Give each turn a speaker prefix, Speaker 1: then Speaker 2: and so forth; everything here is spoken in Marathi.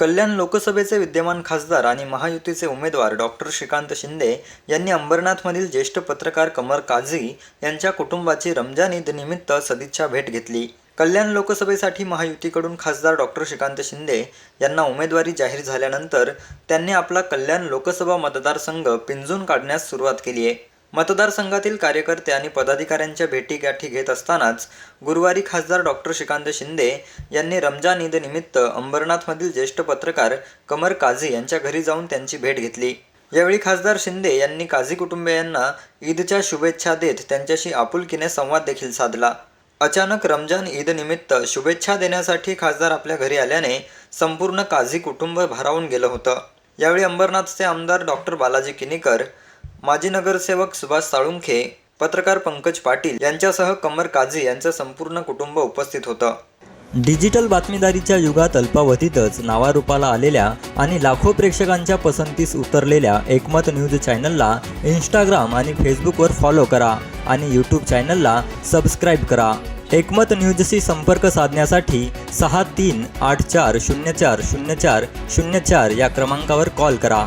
Speaker 1: कल्याण लोकसभेचे विद्यमान खासदार आणि महायुतीचे उमेदवार डॉक्टर श्रीकांत शिंदे यांनी अंबरनाथमधील ज्येष्ठ पत्रकार कमर काझी यांच्या कुटुंबाची रमजान ईदनिमित्त सदिच्छा भेट घेतली. कल्याण लोकसभेसाठी महायुतीकडून खासदार डॉक्टर श्रीकांत शिंदे यांना उमेदवारी जाहीर झाल्यानंतर त्यांनी आपला कल्याण लोकसभा मतदारसंघ पिंजून काढण्यास सुरुवात केली आहे. मतदारसंघातील कार्यकर्ते आणि पदाधिकाऱ्यांच्या भेटीगाठी घेत असतानाच गुरुवारी खासदार डॉक्टर श्रीकांत शिंदे यांनी रमजान ईदनिमित्त अंबरनाथमधील ज्येष्ठ पत्रकार कमर काझी यांच्या घरी जाऊन त्यांची भेट घेतली. यावेळी खासदार शिंदे यांनी काझी कुटुंबियांना ईदच्या शुभेच्छा देत त्यांच्याशी आपुलकीने संवाद देखील साधला. अचानक रमजान ईदनिमित्त शुभेच्छा देण्यासाठी खासदार आपल्या घरी आल्याने संपूर्ण काझी कुटुंब भारावून गेलं होतं. यावेळी अंबरनाथचे आमदार डॉक्टर बालाजी किनीकर माजी नगरसेवक सुभाष साळुंखे पत्रकार पंकज पाटील यांच्यासह कमर काझी यांचं संपूर्ण कुटुंब उपस्थित होतं. डिजिटल बातमीदारीच्या युगात अल्पावधीतच नावारूपाला आलेल्या आणि लाखो प्रेक्षकांच्या पसंतीस उतरलेल्या एकमत न्यूज चॅनलला इंस्टाग्राम आणि फेसबुकवर फॉलो करा आणि यूट्यूब चॅनलला सबस्क्राईब करा. एकमत न्यूजशी संपर्क साधण्यासाठी सहा तीन आठ चार शून्य चार शून्य चार शून्य चार या क्रमांकावर कॉल करा.